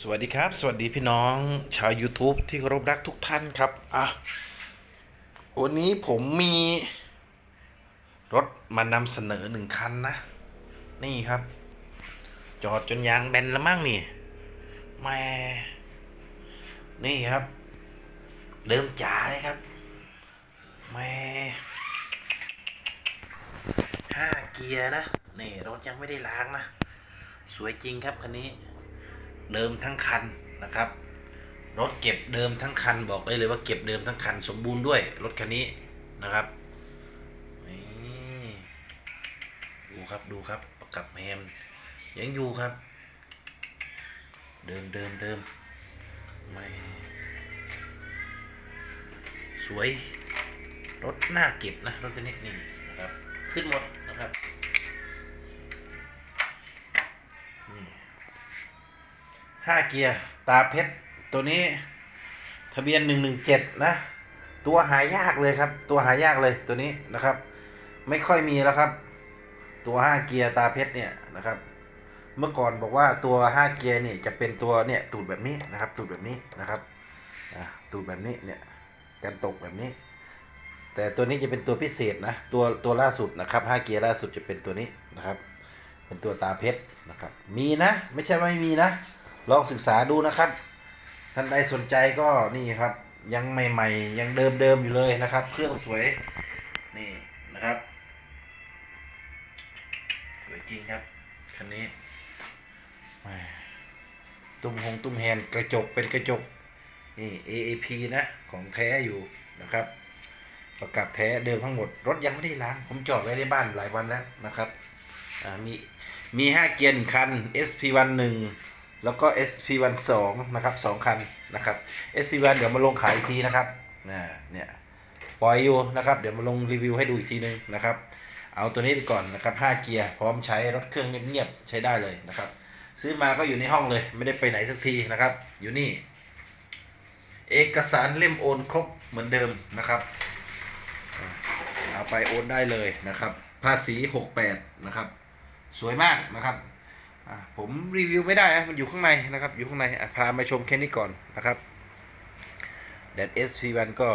สวัสดีครับ สวัสดีพี่น้องชาว YouTube ที่เคารพรักทุกท่านครับ อะ วันนี้ผมมีรถมานำเสนอหนึ่งคันนะ นี่ครับ จอดจนยางแบนแล้วมั้งนี่แม่นี่ครับเดิมจ๋าเลยครับแม่ห้าเกียร์นะ นี่รถยังไม่ได้ล้างนะ สวยจริงครับคันนี้ เดิมทั้งคันนะครับ รถเก็บเดิมทั้งคันบอกได้เลยว่าเก็บเดิมทั้งคันสมบูรณ์ด้วยรถคันนี้นะครับดูครับดูครับประกับแฮมยังอยู่ครับ เดิมเดิมเดิมไม่สวยรถหน้าเก็บนะรถคันนี้นี่นะครับขึ้นหมด ห้าเกียร์ ตาเพชร ตัวนี้ ทะเบียนหนึ่งหนึ่งเจ็ดนะ ตัวหายากเลยครับ ตัวหายากเลยตัวนี้นะครับ ไม่ค่อยมีแล้วครับ ตัวห้าเกียร์ตาเพชรเนี่ยนะครับ เมื่อก่อนบอกว่าตัวห้าเกียร์เนี่ยจะเป็นตัวเนี่ยตูดแบบนี้นะครับ ตูดแบบนี้นะครับตูดแบบนี้เนี่ยกันตกแบบนี้ แต่ตัวนี้จะเป็นตัวพิเศษนะตัวตัวล่าสุดนะครับห้าเกียร์ล่าสุดจะเป็นตัวนี้นะครับ เป็นตัวตาเพชรนะครับ มีนะ ไม่ใช่ไม่มีนะ ลองศึกษาดูนะครับ ท่านใดสนใจก็นี่ครับ ยังใหม่ ๆ ยังเดิมๆอยู่เลยนะครับ เครื่องสวยนี่นะครับ สวยจริงครับคันนี้ตุ้มหงตุ้มแฮนกระจกเป็นกระจกนี่ AAP นะของแท้อยู่นะครับ ประกับแท้เดิมทั้งหมด รถยังไม่ได้ล้าง ผมจอดไว้ในบ้านหลายวันแล้วนะครับมีมีห้าเกียร์หนึ่งคัน SP1 1 แล้วก็ SP1 2นะครับสองคันนะครับ SP1 เดี๋ยวมาลงขายอีกทีนะครับนะเนี่ยปล่อยอยู่นะครับ เดี๋ยวมาลงรีวิวให้ดูอีกทีนึงนะครับ เอาตัวนี้ไปก่อนนะครับ5เกียร์พร้อมใช้รถเครื่องเงียบๆใช้ได้เลยนะครับ ซื้อมาก็อยู่ในห้องเลย ไม่ได้ไปไหนสักทีนะครับ อยู่นี่ เอกสารเล่มโอนครบเหมือนเดิมนะครับเอาไปโอนได้เลยนะครับ ภาษี 68 นะครับ สวยมากนะครับ ผมรีวิวไม่ได้นะมันอยู่ข้างในนะครับ อยู่ข้างในอะพามาชมแค่นี้ก่อนนะครับแดด SP1 ก็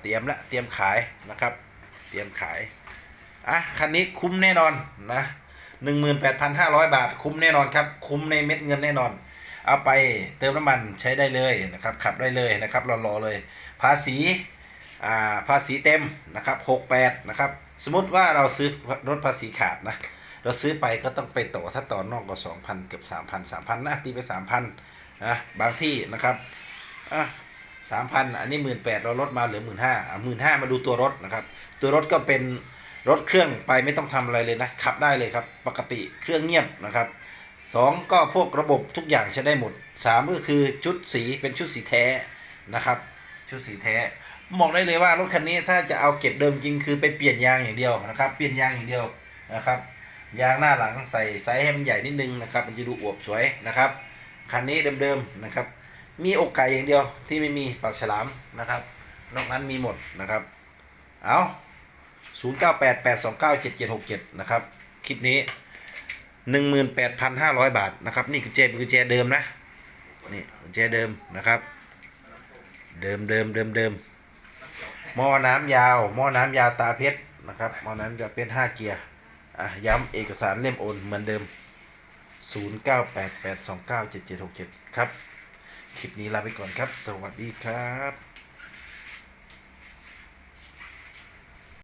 เตรียมละเตรียมขายนะครับ เตรียมขายอะคันนี้คุ้มแน่นอนนะ18,500บาท คุ้มแน่นอนครับ คุ้มในเม็ดเงินแน่นอน เอาไปเติมน้ำมันใช้ได้เลยนะครับ ขับได้เลยนะครับรอๆเลย ภาษีอ่าภาษีเต็มนะครับ68นะครับ สมมติว่าเราซื้อรถภาษีขาดนะ เราซื้อไปก็ต้องไปต่อถ้าต่อนอกก็สองพันเกือบสามพันสามพันนะตีไปสามพันนะบางที่นะครับอะสามพันอันนี้หมื่นแปดเราลดมาเหลือหมื่นห้าหมื่นห้ามาดูตัวรถนะครับ ตัวรถก็เป็นรถเครื่องไปไม่ต้องทำอะไรเลยนะขับได้เลยครับ ปกติเครื่องเงียบนะครับสองก็พวกระบบทุกอย่างใช้ได้หมดสามก็คือชุดสีเป็นชุดสีแท้นะครับ ชุดสีแท้บอกได้เลยว่ารถคันนี้ถ้าจะเอาเก็บเดิมจริงคือไปเปลี่ยนยางอย่างเดียวนะครับ เปลี่ยนยางอย่างเดียวนะครับ ยางหน้าหลังใส่ไซส์ให้มันใหญ่นิดนึงนะครับ มันจะดูอวบสวยนะครับ คันนี้เดิมๆนะครับ มีอกไก่อย่างเดียวที่ไม่มีปากฉลามนะครับ นอกนั้นมีหมดนะครับ เอา0 9 8 8 2 9 7 7 6 7 นะครับ คลิปนี้ 18,500 บาทนะครับ นี่กุญแจเป็นกุญแจเดิมนะ นี่กุญแจเดิมนะครับ เดิมเดิมเดิมเดิมหม้อน้ำยาว หม้อน้ำยาวตาเพชรนะครับ หม้อน้ำจะเป็น5เกียร์ อะย้ำเอกสารเล่มโอนเหมือนเดิม 0988297767 ครับ คลิปนี้ลาไปก่อนครับ สวัสดีครับ